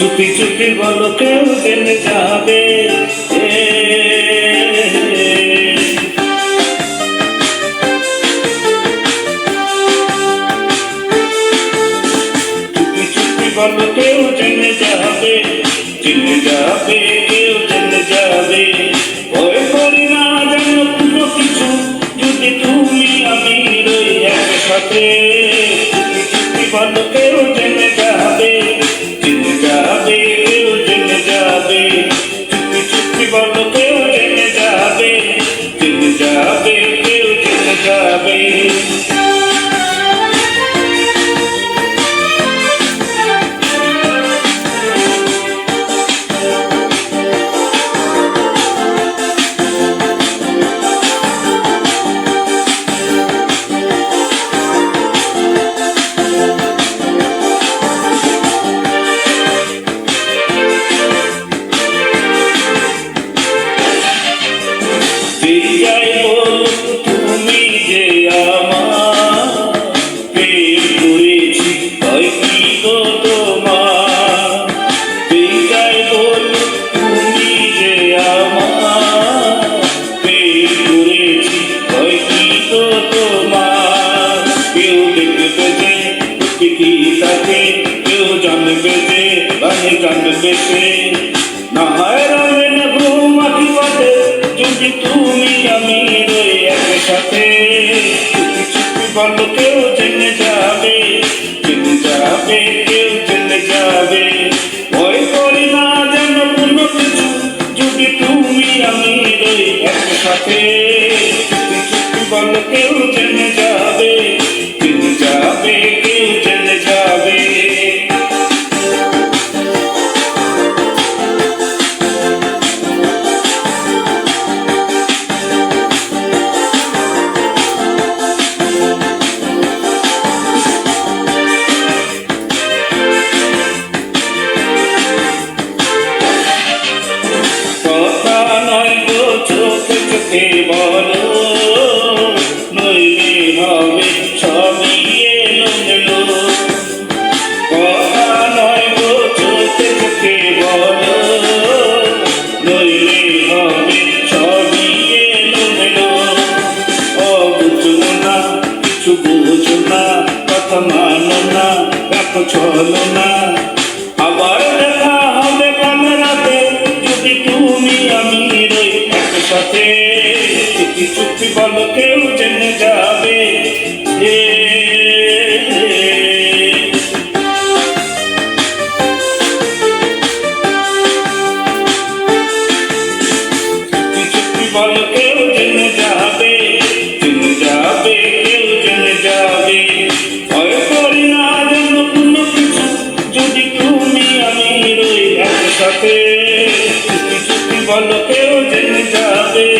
চুপি চুপি বলো কেউ জেনে যাবে। চুপি চুপি কেউ জেনে যাবে। যাবে, কেউ জেনে যাবে। করি না যেন কোনো কিছু যদি তুমি আমি রই একসাথে। চুপি বলো কেউ জানবে যে গানে জানবে না যদি তুমি আমি রই একসাথে। চুপি বলো, কেউ যাবে যাবে, কেউ জেনে যাবে। ভয় করি না যেন কিছু, যদি তুমি আমি রই একসাথে। চুপি বলো, কেউ যাবে চলো না। আবার দেখা হবে কাল রাতে। যদি তুমি আমি রই একসাথে চুপি বলো হলো কেউ জেনে যাবে